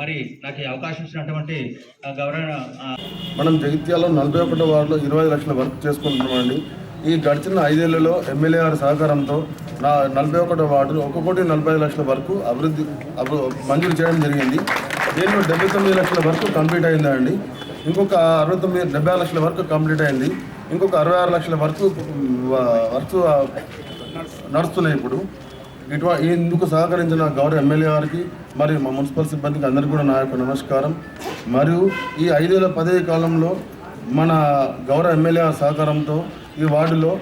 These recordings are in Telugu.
మరి నాకు అవకాశం ఇచ్చినటువంటి ఆ, గౌరవ మనం జగిత్యాలలో నలభై ఒకటో వార్డులో ఇరవై లక్షల వర్క్ చేసుకుంటున్నామండి. ఈ గడిచిన ఐదేళ్ళలో ఎమ్మెల్యే గారి సహకారంతో నా నలభై ఒకటో వార్డులు ఒక కోటి నలభై ఐదు లక్షల వరకు అభివృద్ధి మంజూరు చేయడం జరిగింది. దీనిలో డెబ్బై తొమ్మిది లక్షల వరకు కంప్లీట్ అయిందండి. ఇంకొక అరవై తొమ్మిది డెబ్బై ఆరు లక్షల వరకు కంప్లీట్ అయింది. ఇంకొక అరవై ఆరు లక్షల వరకు వర్క్ నడుస్తున్నాయి ఇప్పుడు. ఇటు ఇందుకు సహకరించిన గౌరవ ఎమ్మెల్యే గారికి మరియు మా మున్సిపల్ సిబ్బందికి అందరికీ కూడా నా యొక్క నమస్కారం. మరియు ఈ ఐదేళ్ళ పదవి కాలంలో మన గౌరవ ఎమ్మెల్యే గారి సహకారంతో ఈ వార్డులో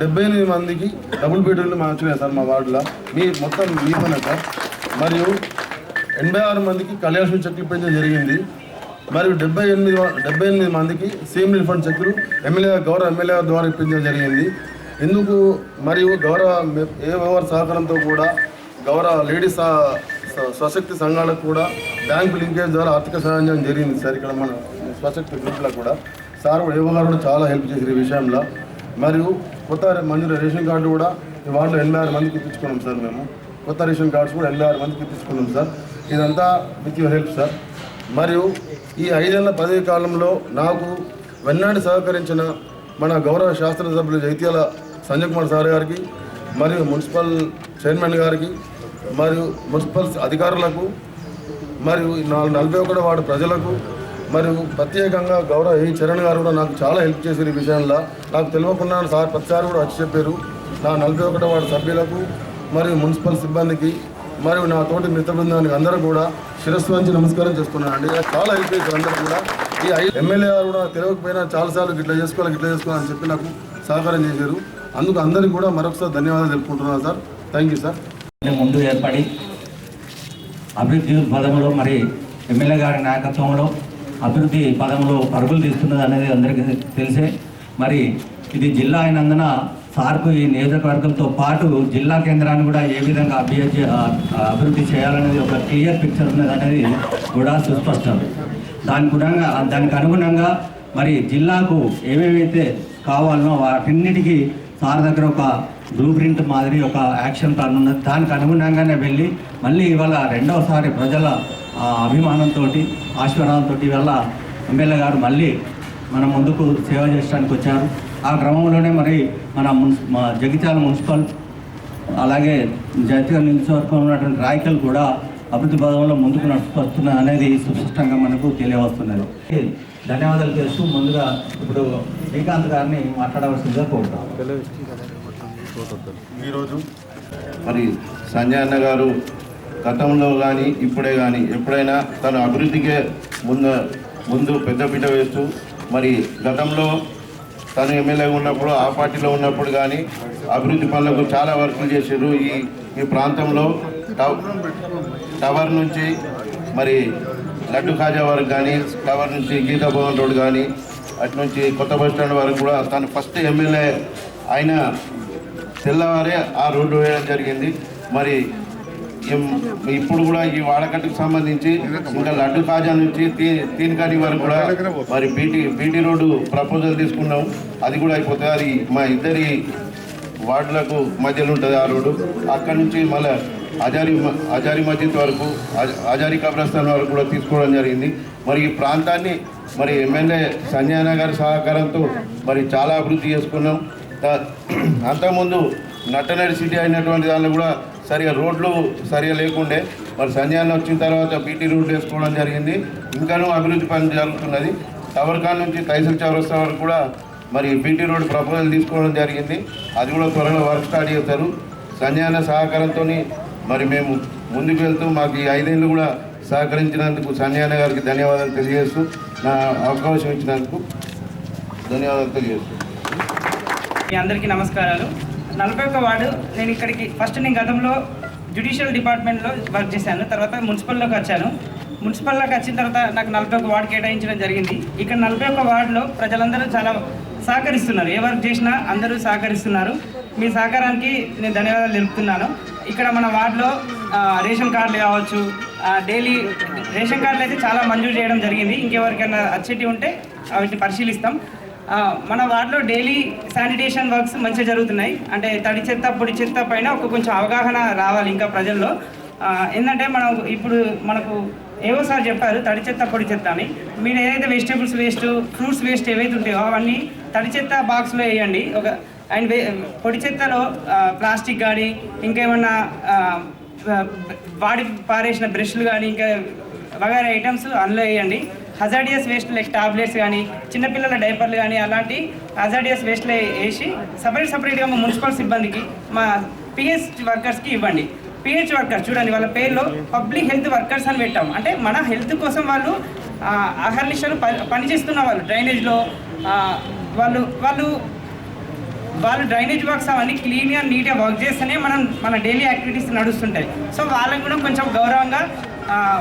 డెబ్బై ఎనిమిది మందికి డబుల్ బెడ్రూమ్లు మార్చినాయి సార్ మా వార్డులో. మీ మొత్తం మీ పనే సార్. మరియు ఎనభై ఆరు మందికి కళ్యాణ చెక్లు పెంచడం జరిగింది. మరియు డెబ్బై ఎనిమిది డెబ్బై ఎనిమిది మందికి సీఎం రిఫండ్ చెక్కులు ఎమ్మెల్యే గౌరవ ఎమ్మెల్యే ద్వారా ఇప్పించడం జరిగింది. ఎందుకు? మరియు గౌరవ ఏ వ్యవహార సహకారంతో కూడా గౌరవ లేడీస్ స్వశక్తి సంఘాలకు కూడా బ్యాంకు లింకేజ్ ద్వారా ఆర్థిక సహాయం జరిగింది సార్ ఇక్కడ మన స్వశక్తి గ్రూప్లో కూడా. సార్ కూడా కూడా చాలా హెల్ప్ చేశారు ఈ విషయంలో. మరియు కొత్త మంజూరు రేషన్ కార్డు కూడా ఈ వార్డులో ఎనభై ఆరు మందికి ఇప్పించుకున్నాం సార్ మేము. కొత్త రేషన్ కార్డ్స్ కూడా ఎనభై ఆరు మందికి ఇప్పించుకున్నాం సార్. ఇదంతా విత్ యువర్ హెల్ప్ సార్. మరియు ఈ ఐదేళ్ళ పదవి కాలంలో నాకు వెన్నాడు సహకరించిన మన గౌరవ శాస్త్ర సభ్యులు జైత్యాల సంజయ్ కుమార్ సార్ గారికి మరియు మున్సిపల్ చైర్మన్ గారికి మరియు మున్సిపల్ అధికారులకు మరియు నాలుగు నలభై ఒకటి వాడు ప్రజలకు మరియు ప్రత్యేకంగా గౌరవ ఏ చరణ్ గారు కూడా నాకు చాలా హెల్ప్ చేశారు ఈ విషయంలో. నాకు తెలియకుండా సార్ ప్రతిసారి కూడా వచ్చి చెప్పారు. నా నలభై ఒకటో వార్డు సభ్యులకు మరియు మున్సిపల్ సిబ్బందికి మరియు నా తోటి మిత్ర బృందానికి అందరూ కూడా శిరస్సు వంచి నమస్కారం చేస్తున్నాను చాలా హెల్ప్ చేశారు అందరూ కూడా. ఈ ఐ ఎమ్మెల్యే గారు కూడా తెలియకపోయినా చాలాసార్లు ఇట్లా చేసుకోవాలి ఇట్లా చేసుకోవాలని చెప్పి నాకు సహకారం చేశారు. అందుకు అందరికీ కూడా మరొకసారి ధన్యవాదాలు తెలుపుకుంటున్నాను సార్. థ్యాంక్ యూ సార్ ముందు ఏర్పడి అభివృద్ధి పదంలో మరి ఎమ్మెల్యే గారి నాయకత్వంలో అభివృద్ధి పదంలో పరుగులు తీస్తున్నది అనేది అందరికీ తెలిసే మరి ఇది జిల్లా అయినందున సార్కు ఈ నియోజకవర్గంతో పాటు జిల్లా కేంద్రాన్ని కూడా ఏ విధంగా అభివృద్ధి అభివృద్ధి చేయాలనేది ఒక క్లియర్ పిక్చర్ ఉన్నది అనేది కూడా సుస్పష్టం. దానికి గుణంగా దానికి అనుగుణంగా మరి జిల్లాకు ఏమేమైతే కావాలనో వాటిన్నిటికీ సార్ దగ్గర ఒక బ్లూ ప్రింట్ మాదిరి ఒక యాక్షన్ ప్లాన్ ఉన్నది. దానికి అనుగుణంగానే వెళ్ళి మళ్ళీ ఇవాళ రెండవసారి ప్రజల ఆ, అభిమానంతో ఆశీర్వాదంతో ఇవాళ ఎమ్మెల్యే గారు మళ్ళీ మన ముందుకు సేవ చేయడానికి వచ్చారు. ఆ క్రమంలోనే మరి మన మున్సి మా జగిత్యాల మున్సిపల్ అలాగే జాతీయ నియోజకవర్గంలో ఉన్నటువంటి రాయకల్ కూడా అభివృద్ధి పదంలో ముందుకు నడుచుకొస్తున్నది అనేది సుస్పష్టంగా మనకు తెలియవస్తున్నది. ధన్యవాదాలు చేస్తూ ముందుగా ఇప్పుడు శ్రీకాంత్ గారిని మాట్లాడవలసిందిగా కోరుతాం. ఈరోజు మరి సంజయ్ అన్న గారు గతంలో కానీ ఇప్పుడే కానీ ఎప్పుడైనా తన అభివృద్ధికే ముందు ముందు పెద్దపీట వేస్తూ మరి గతంలో తను ఎమ్మెల్యేగా ఉన్నప్పుడు ఆ పార్టీలో ఉన్నప్పుడు కానీ అభివృద్ధి పనులకు చాలా వర్కులు చేశారు ఈ ఈ ప్రాంతంలో టవ్- టవర్ నుంచి మరి లడ్డు ఖాజా వరకు కానీ టవర్ నుంచి గీతా భవన్ రోడ్ కానీ అటు నుంచి కొత్త బస్ స్టాండ్ వరకు కూడా తను ఫస్ట్ ఎమ్మెల్యే ఆయన తెల్లవారే ఆ రోడ్డు వేయడం జరిగింది. మరి ఇప్పుడు కూడా ఈ వాడకట్టుకు సంబంధించి ఇంకా లడ్డు కాజా నుంచి తీ తీన్కాని వరకు కూడా మరి బీటీ బీటీ రోడ్డు ప్రపోజల్ తీసుకున్నాం. అది కూడా అయిపోతుంది. అది మా ఇద్దరి వార్డులకు మధ్యలో ఉంటుంది ఆ రోడ్డు. అక్కడి నుంచి మళ్ళీ అజారి మ- మస్జిద్ వరకు అజ- కబ్రస్థాన్ వరకు కూడా తీసుకోవడం జరిగింది. మరి ఈ ప్రాంతాన్ని మరి ఎమ్మెల్యే సంజయ్ గారి సహకారంతో మరి చాలా అభివృద్ధి చేసుకున్నాం. అంతకుముందు నట్టనడి సిటీ అయినటువంటి దానిలో కూడా సరిగా రోడ్లు సరిగా లేకుండే మరి సంజయాన్ని వచ్చిన తర్వాత బీటీ రోడ్లు వేసుకోవడం జరిగింది. ఇంకానూ అభివృద్ధి పని జరుగుతున్నది. టవర్ఖాన్ నుంచి తైసల్ చౌరస్తా వరకు కూడా మరి బీటీ రోడ్ ప్రపోజల్ తీసుకోవడం జరిగింది. అది కూడా త్వరలో వర్క్ స్టార్ట్ చేస్తారు. సంజయ్ సహకారంతో మరి మేము ముందుకు వెళ్తూ మాకు ఈ ఐదేళ్ళు కూడా సహకరించినందుకు సన్యాన గారికి ధన్యవాదాలు తెలియజేస్తూ నా అవకాశం ఇచ్చినందుకు ధన్యవాదాలు తెలియజేస్తూ. మీ అందరికీ నమస్కారాలు. నలభై ఒక్క వార్డు నేను ఇక్కడికి ఫస్ట్ నేను గతంలో జ్యుడిషియల్ డిపార్ట్మెంట్లో వర్క్ చేశాను తర్వాత మున్సిపల్లోకి వచ్చాను. మున్సిపల్లోకి వచ్చిన తర్వాత నాకు నలభై ఒక్క వార్డు కేటాయించడం జరిగింది. ఇక్కడ నలభై ఒక్క వార్డులో ప్రజలందరూ చాలా సహకరిస్తున్నారు. ఏ వర్క్ చేసినా అందరూ సహకరిస్తున్నారు. మీ సహకారానికి నేను ధన్యవాదాలు తెలుపుతున్నాను. ఇక్కడ మన వార్డులో రేషన్ కార్డులు కావచ్చు డైలీ రేషన్ కార్డులు అయితే చాలా మంజూరు చేయడం జరిగింది. ఇంకెవరికైనా అచ్చటి ఉంటే వాటిని పరిశీలిస్తాం. మన వార్డులో డైలీ శానిటేషన్ వర్క్స్ మంచిగా జరుగుతున్నాయి. అంటే తడి చెత్త పొడి చెత్త పైన ఒక కొంచెం అవగాహన రావాలి ఇంకా ప్రజల్లో. ఏంటంటే మనం ఇప్పుడు మనకు ఏవో సార్ చెప్పారు తడి చెత్త పొడి చెత్త అని. మీరు ఏదైతే వెజిటేబుల్స్ వేస్ట్ ఫ్రూట్స్ వేస్ట్ ఏవైతే ఉంటాయో అవన్నీ తడి చెత్త బాక్స్లో వేయండి. ఒక అండ్ వే- పొడి చెత్తలో ప్లాస్టిక్ కానీ ఇంకేమన్నా వాడి పారేసిన బ్రష్లు కానీ ఇంకా వగైరా ఐటమ్స్ అందులో వేయండి. హజార్డియస్ వేస్ట్ లైక్ టాబ్లెట్స్ కానీ చిన్నపిల్లల డైపర్లు కానీ అలాంటి హజార్డియస్ వేస్ట్లో వేసి సపరేట్ సపరేట్గా మా మున్సిపల్ సిబ్బందికి మా పిహెచ్ వర్కర్స్కి ఇవ్వండి. పిహెచ్ వర్కర్స్ చూడండి వాళ్ళ పేర్లో పబ్లిక్ హెల్త్ వర్కర్స్ అని పెట్టాం. అంటే మన హెల్త్ కోసం వాళ్ళు ఆ, అహర్నిశలు పని పనిచేస్తున్న వాళ్ళు డ్రైనేజ్లో వాళ్ళు వాళ్ళు వాళ్ళు డ్రైనేజ్ వర్క్స్ అవన్నీ క్లీన్గా నీట్గా వర్క్ చేస్తేనే మనం మన డైలీ యాక్టివిటీస్ నడుస్తుంటాయి. సో వాళ్ళకి కూడా కొంచెం గౌరవంగా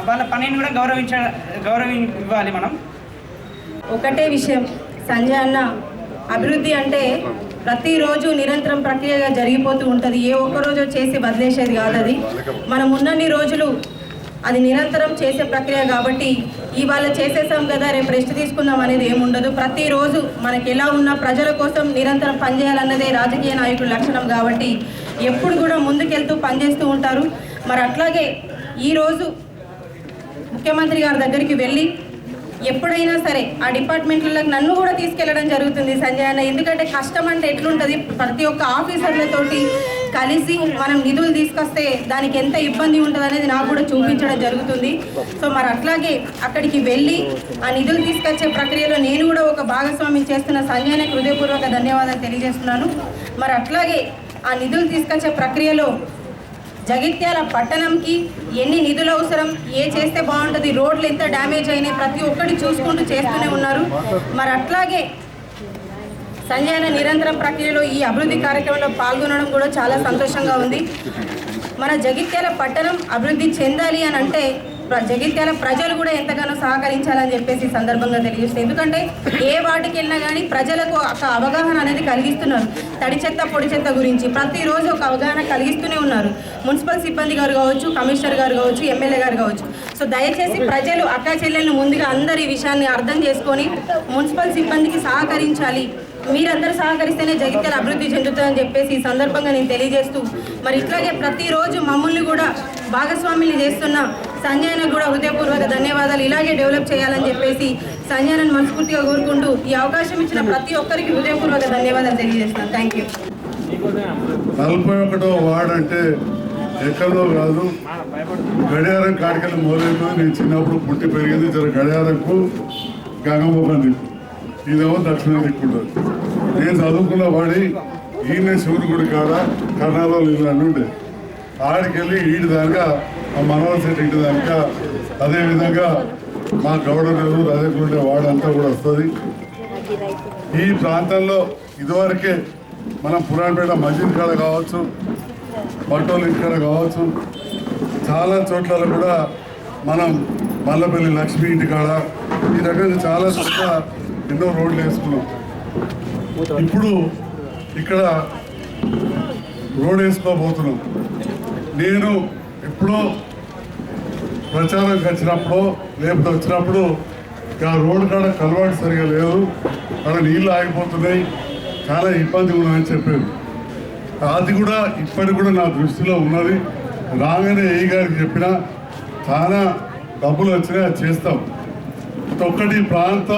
వాళ్ళ పనిని కూడా గౌరవించ గౌరవం ఇవ్వాలి మనం. ఒకటే విషయం సంజయ్ అన్న అభివృద్ధి అంటే ప్రతిరోజు నిరంతరం ప్రక్రియగా జరిగిపోతూ ఉంటుంది. ఏ ఒక్క రోజు చేసి వదిలేసేది కాదు అది మనం ఉన్నన్ని రోజులు అది నిరంతరం చేసే ప్రక్రియ కాబట్టి ఇవాళ చేసేసాం కదా రేపు రెస్ట్ తీసుకుందాం అనేది ఏముండదు. ప్రతిరోజు మనకి ఎలా ఉన్నా ప్రజల కోసం నిరంతరం పనిచేయాలన్నదే రాజకీయ నాయకుల లక్షణం కాబట్టి ఎప్పుడు కూడా ముందుకెళ్తూ పనిచేస్తూ ఉంటారు. మరి అట్లాగే ఈరోజు ముఖ్యమంత్రి గారి దగ్గరికి వెళ్ళి ఎప్పుడైనా సరే ఆ డిపార్ట్మెంట్లకు నన్ను కూడా తీసుకెళ్ళడం జరుగుతుంది సంజయ్ అన్న. ఎందుకంటే కష్టం అంటే ఎట్లుంటుంది? ప్రతి ఒక్క ఆఫీసర్లతోటి కలిసి మనం నిధులు తీసుకొస్తే దానికి ఎంత ఇబ్బంది ఉంటుంది అనేది నాకు కూడా చూపించడం జరుగుతుంది. సో మరి అట్లాగే అక్కడికి వెళ్ళి ఆ నిధులు తీసుకొచ్చే ప్రక్రియలో నేను కూడా ఒక భాగస్వామ్యం చేస్తున్న సంజయ్కి హృదయపూర్వక ధన్యవాదాలు తెలియజేస్తున్నాను. మరి అట్లాగే ఆ నిధులు తీసుకొచ్చే ప్రక్రియలో జగిత్యాల పట్టణంకి ఎన్ని నిధులు అవసరం ఏ చేస్తే బాగుంటుంది రోడ్లు ఎంత డ్యామేజ్ అయినాయి ప్రతి ఒక్కటి చూసుకుంటూ చేస్తూనే ఉన్నారు. మరి అట్లాగే సంజయన నిరంతరం ప్రక్రియలో ఈ అభివృద్ధి కార్యక్రమంలో పాల్గొనడం కూడా చాలా సంతోషంగా ఉంది. మన జగిత్యాల పట్టణం అభివృద్ధి చెందాలి అని అంటే జగిత్యాల ప్రజలు కూడా ఎంతగానో సహకరించాలని చెప్పేసి సందర్భంగా తెలియజేస్తుంది ఎందుకంటే ఏ వాటికి వెళ్ళినా కానీ ప్రజలకు ఒక అవగాహన అనేది కలిగిస్తున్నారు. తడి చెత్త పొడి చెత్త గురించి ప్రతిరోజు ఒక అవగాహన కలిగిస్తూనే ఉన్నారు. మున్సిపల్ సిబ్బంది గారు కావచ్చు కమిషనర్ గారు కావచ్చు ఎమ్మెల్యే గారు కావచ్చు. సో దయచేసి ప్రజలు అక్క చెల్లెలను ముందుగా అందరి ఈ విషయాన్ని అర్థం చేసుకొని మున్సిపల్ సిబ్బందికి సహకరించాలి. మీరందరూ సహకరిస్తేనే జగిత్యాల అభివృద్ధి చెందుతుందని చెప్పేసి ఈ సందర్భంగా నేను తెలియజేస్తూ మరి ఇట్లాగే ప్రతిరోజు మమ్మల్ని కూడా భాగస్వాములు చేస్తున్న సంజయనకు కూడా హృదయపూర్వక ధన్యవాదాలు. ఇలాగే డెవలప్ చేయాలని చెప్పేసి సంజయనను మనస్ఫూర్తిగా కోరుకుంటూ ఈ అవకాశం ఇచ్చిన ప్రతి ఒక్కరికి హృదయపూర్వక ధన్యవాదాలు తెలియజేస్తున్నాను. థ్యాంక్ యూ నలభై ఒకటో వార్డ్ అంటే ఎక్కడో కాదు. గడియారం కాడికెళ్ళి మొదలైంది నేను చిన్నప్పుడు పుట్టి పెరిగింది జర గడియారంకు గంగమ్మ దిక్కు. ఇదేమో దక్షిణ దిక్కుంటుంది నేను చదువుకున్న వాడి ఈయన శివుని గుడి కాడ కర్ణాలో ఇల్లు ఆడికి ఆడికెళ్ళి ఈడి దాకా మా మనోహర్ శెట్టి ఇంటి దానిక అదేవిధంగా మా గౌడనూరు రాజకుండే వాడంతా కూడా వస్తుంది. ఈ ప్రాంతంలో ఇదివరకే మనం పురాణపేట మసీద్ కాడ కావచ్చు పట్టోలు ఇంటికాడ కావచ్చు చాలా చోట్ల కూడా మనం మల్లపల్లి లక్ష్మి ఇంటి కాడ ఈ రకంగా చాలా చోట్ల ఎన్నో రోడ్లు వేసుకున్నాం. ఇప్పుడు ఇక్కడ రోడ్ వేసుకోబోతున్నాం. నేను ఎప్పుడో ప్రచారంకి వచ్చినప్పుడు లేకపోతే వచ్చినప్పుడు ఆ రోడ్డు కాడ కలవాటు సరిగా లేదు. అక్కడ నీళ్ళు ఆగిపోతున్నాయి. చాలా ఇబ్బంది ఉన్నదని చెప్పారు. అది కూడా ఇప్పటికి కూడా నా దృష్టిలో ఉన్నది. రాగానే ఏ గారికి చెప్పినా చాలా డబ్బులు వచ్చినా చేస్తాం. ఒక్కటి ప్రాంత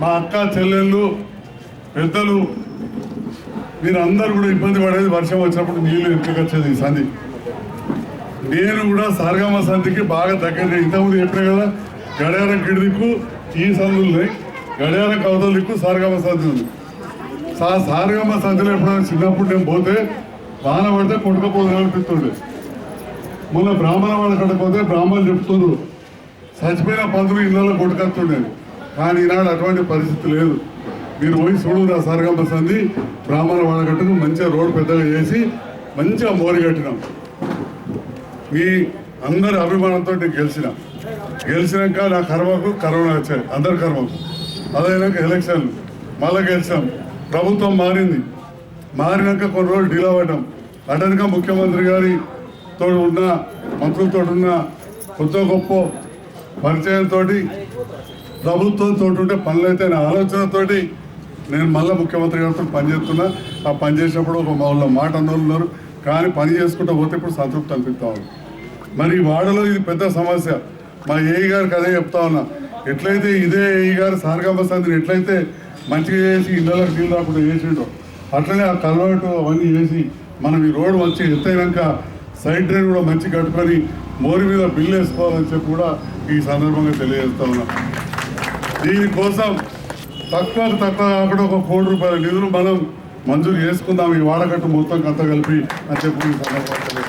మా అక్క చెల్లెళ్ళు పెద్దలు మీరందరూ కూడా ఇబ్బంది పడేది వర్షం వచ్చినప్పుడు నీళ్ళు ఎందుకు వచ్చేది సంధి? నేను కూడా సారగామ సంధికి బాగా దగ్గర ఇంతకుముందు చెప్పినా కదా గడియారం గిడిదిక్కు ఈ సందులు ఉన్నాయి. గడియారం కవతల దిక్కు సారగామ సంధి ఉంది. సా సారగామ సంధిలో ఎప్పుడైనా చిన్నప్పుడు నేను పోతే వాన పడితే కొట్టుకపోతే అనిపిస్తుండే. మొన్న బ్రాహ్మణ వాళ్ళు పోతే బ్రాహ్మణులు చెప్తున్నారు చచ్చిపోయిన పంతులు ఇళ్ళలో కొట్టుకొస్తుండేది కానీ ఈనాడు అటువంటి పరిస్థితి లేదు. మీరు పోయి చూడు నా సారగమ్మ సంధి బ్రాహ్మణ వాడగట్టుకు మంచిగా రోడ్డు పెద్దగా చేసి మంచిగా మోరి కట్టినాం. మీ అందరి అభిమానంతో నేను గెలిచిన. గెలిచినాక నా కర్మకు కరోనా వచ్చాయి. అందరి కర్మకు. అదైనాక ఎలక్షన్లు మళ్ళీ గెలిచాం. ప్రభుత్వం మారింది. మారినాక కొన్ని రోజులు డీల్ అవ్వడం అటనక ముఖ్యమంత్రి గారి తోడు ఉన్న మంత్రులతో ఉన్న కొత్త గొప్ప పరిచయంతో ప్రభుత్వంతో ఉంటే పనులు అయితే నా ఆలోచనతోటి నేను మళ్ళీ ముఖ్యమంత్రి గారితో పనిచేస్తున్నా. ఆ పని చేసినప్పుడు ఒక మా మాట అన్నోళ్ళు ఉన్నారు. కానీ పని చేసుకుంటూ పోతే ఇప్పుడు సంతృప్తి అనిపిస్తా ఉంది. మరి వాడలో ఇది పెద్ద సమస్య. మా ఏఈ గారికి అదే చెప్తా ఉన్నా. ఎట్లయితే ఇదే ఏఈ గారు సారగంబ సంధిని ఎట్లయితే మంచిగా చేసి ఇళ్ళకి నీళ్ళు రాకుండా చేసిండో అట్లనే ఆ కల్వర్టు అవన్నీ చేసి మనం ఈ రోడ్డు వచ్చి ఎత్తైనాక సైడ్ డ్రైన్ కూడా మంచి కట్టుకొని మోరి మీద బిల్లు వేసుకోవాలని చెప్పి కూడా ఈ సందర్భంగా తెలియజేస్తా ఉన్నాం. దీనికోసం తక్కువ తక్కువ కాకుండా ఒక కోటి రూపాయల నిధులు మనం మంజూరు చేసుకుందాం. ఈ వాడకట్టు మొత్తం కంత కలిపి అని చెప్పి ఈ సందర్భంగా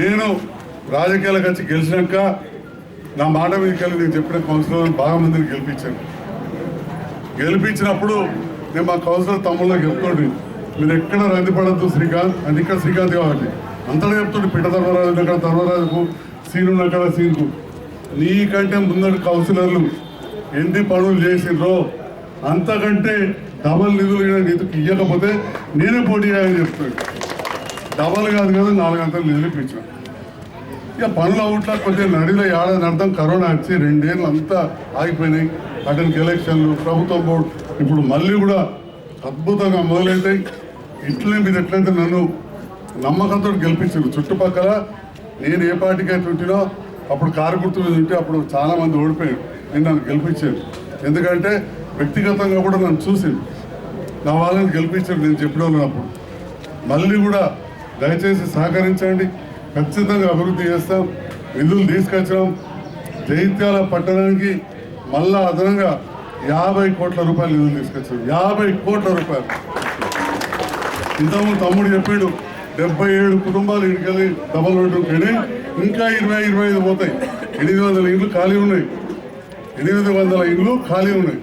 నేను రాజకీయాలకు వచ్చి గెలిచినాక నా మాట మీదకి వెళ్ళి నేను చెప్పిన కౌన్సిలర్ బాగా మందిని గెలిపించాను. గెలిపించినప్పుడు నేను మా కౌన్సిలర్ తమ్ముళ్ళకి చెప్తుండే మీరు ఎక్కడ రంది పడద్దు శ్రీకాంత్ అది ఇక్కడ శ్రీకాంత్ కాబట్టి అంతటా చెప్తుండే పిట్ట ధర్మరాజు అక్కడ ధర్మరాజుకు సీను అక్కడ సీన్కు. నీకంటే ముందటి కౌన్సిలర్లు ఎన్ని పనులు చేసిండ్రో అంతకంటే డబల్ నిధులు ఈయన నీకు ఇవ్వకపోతే నేనే పోటీ చేయాలని చెప్తున్నాడు డబల్ కాదు కదా నాలుగు అంతలు నిలిపించాను ఇక పనులు అవుట్లా కొద్దిగా నడిలో ఏడాది అర్థం కరోనా వచ్చి రెండేళ్ళు అంతా ఆగిపోయినాయి. అటెన్కి ఎలక్షన్లు ప్రభుత్వం బోర్డు ఇప్పుడు మళ్ళీ కూడా అద్భుతంగా మొదలవుతాయి ఇట్లనే మీరు ఎట్లయితే నన్ను నమ్మకంతో గెలిపించారు చుట్టుపక్కల నేను ఏ పార్టీకి అయితే అప్పుడు కారు గుర్తు మీద ఉంటే అప్పుడు చాలామంది ఓడిపోయారు. నేను నన్ను గెలిపించాను ఎందుకంటే వ్యక్తిగతంగా కూడా నన్ను చూసింది. నా వాళ్ళని గెలిపించారు నేను చెప్పడం అప్పుడు మళ్ళీ కూడా దయచేసి సహకరించండి. ఖచ్చితంగా అభివృద్ధి చేస్తాం. నిధులు తీసుకొచ్చాం జైత్యాల పట్టణానికి మళ్ళా అదనంగా యాభై కోట్ల రూపాయలు నిధులు తీసుకొచ్చాం యాభై కోట్ల రూపాయలు. ఇంతకుముందు తమ్ముడు చెప్పాడు డెబ్బై ఏడు కుటుంబాలు ఇటుకెళ్ళి డబల్ బెడ్రూమ్ కానీ ఇంకా ఇరవై ఇరవై ఐదు పోతాయి. ఎనిమిది వందల ఇండ్లు ఖాళీ ఉన్నాయి. ఎనిమిది వందల ఇండ్లు ఖాళీ ఉన్నాయి.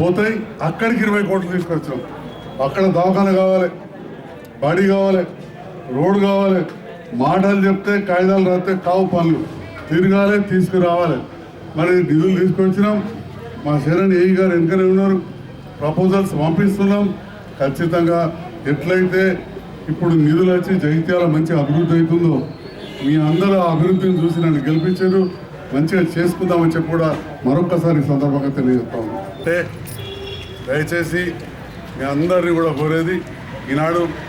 పోతాయి. అక్కడికి ఇరవై కోట్లు తీసుకొచ్చాం అక్కడ దవాఖాన కావాలి. బాడీ కావాలి. రోడ్డు కావాలి. మాటలు చెప్తే కాగితాలు రాస్తే కావు పనులు. తిరగాలి తీసుకురావాలి. మరి నిధులు తీసుకొచ్చినాం. మా శరణ్ ఏఈ గారు వెనుకనే ఉన్నారు. ప్రపోజల్స్ పంపిస్తున్నాం. ఖచ్చితంగా ఎట్లయితే ఇప్పుడు నిధులు వచ్చి జగిత్యాల మంచి అభివృద్ధి అవుతుందో మీ అందరూ ఆ అభివృద్ధిని చూసి నన్ను గెలిపించారు. మంచిగా చేసుకుందామని చెప్పి కూడా మరొక్కసారి సందర్భంగా తెలియజేస్తాము అంటే దయచేసి మీ అందరినీ కూడా కోరేది ఈనాడు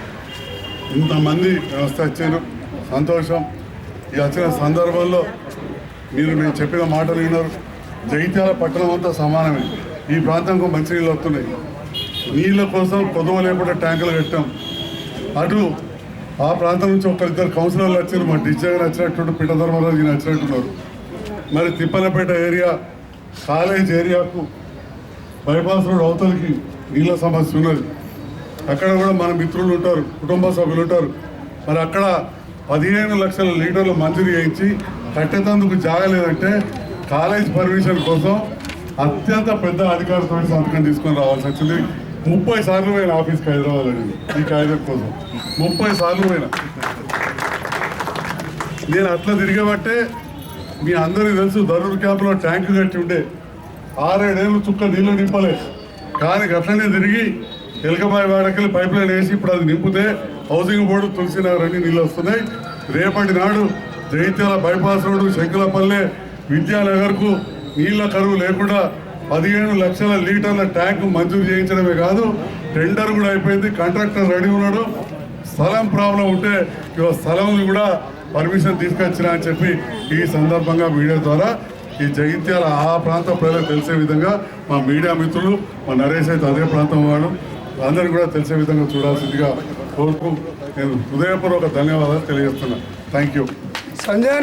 ఇంతమంది వ్యవస్థ వచ్చారు. సంతోషం. ఈ వచ్చిన సందర్భంలో మీరు నేను చెప్పిన మాటలు విన్నారు. జగిత్యాల పట్టణం అంతా సమానమే. ఈ ప్రాంతంకు మంచి నీళ్ళు వస్తున్నాయి. నీళ్ళ కోసం పొదవ లేకుండా ట్యాంకులు కట్టాం. అటు ఆ ప్రాంతం నుంచి ఒకరిద్దరు కౌన్సిలర్లు వచ్చారు మా డిజైన్ వచ్చినట్టు పిట్ట ధర్మరాజు వచ్చినట్టున్నారు. మరి తిప్పలపేట ఏరియా కాలేజ్ ఏరియాకు బైపాస్ రోడ్ అవతలకి నీళ్ళ సమస్య ఉన్నది. అక్కడ కూడా మన మిత్రులు ఉంటారు కుటుంబ సభ్యులు ఉంటారు. మరి అక్కడ పదిహేను లక్షల లీటర్లు మంజూరు చేయించి కట్టేటందుకు జాగలేదంటే కాలేజ్ పర్మిషన్ కోసం అత్యంత పెద్ద అధికారితో సంతకం తీసుకొని రావాల్సి వచ్చింది. ముప్పై సార్లు పోయిన ఆఫీస్కి హైదరాబాద్ అనేది ఈ కాగితం కోసం. ముప్పై సార్లు పోయిన. నేను అట్లా తిరిగబట్టే మీ అందరికీ తెలుసు ధరూర్ క్యాంప్లో ట్యాంకు కట్టి ఉండే. ఆరేడేళ్ళు చుక్క నీళ్ళు నింపలే. కానీ అట్లనే తిరిగి ఎలకమాయ వాడకెళ్ళి పైప్ లైన్ వేసి ఇప్పుడు అది నింపితే హౌసింగ్ బోర్డు తులసినగర్ అన్ని నీళ్ళు వస్తున్నాయి. రేపటి నాడు జైత్యాల బైపాస్ రోడ్డు శంకులపల్లె విద్యానగర్కు నీళ్ళ కరువు లేకుండా పదిహేను లక్షల లీటర్ల ట్యాంకు మంజూరు చేయించడమే కాదు టెండర్ కూడా అయిపోయింది కాంట్రాక్టర్ రెడీ ఉన్నాడు. స్థలం ప్రాబ్లం ఉంటే ఇవాళ స్థలం కూడా పర్మిషన్ తీసుకొచ్చిన అని చెప్పి ఈ సందర్భంగా మీడియా ద్వారా ఈ జగిత్యాల ఆ ప్రాంత ప్రజలకు తెలిసే విధంగా మా మీడియా మిత్రులు మా నరేష్ అయితే అదే ప్రాంతం వాడు అందరికీ కూడా తెలిసే విధంగా చూడాల్సిందిగా కోరుకు నేను హృదయపూర్వక ధన్యవాదాలు తెలియజేస్తున్నా. Thank you Sanjay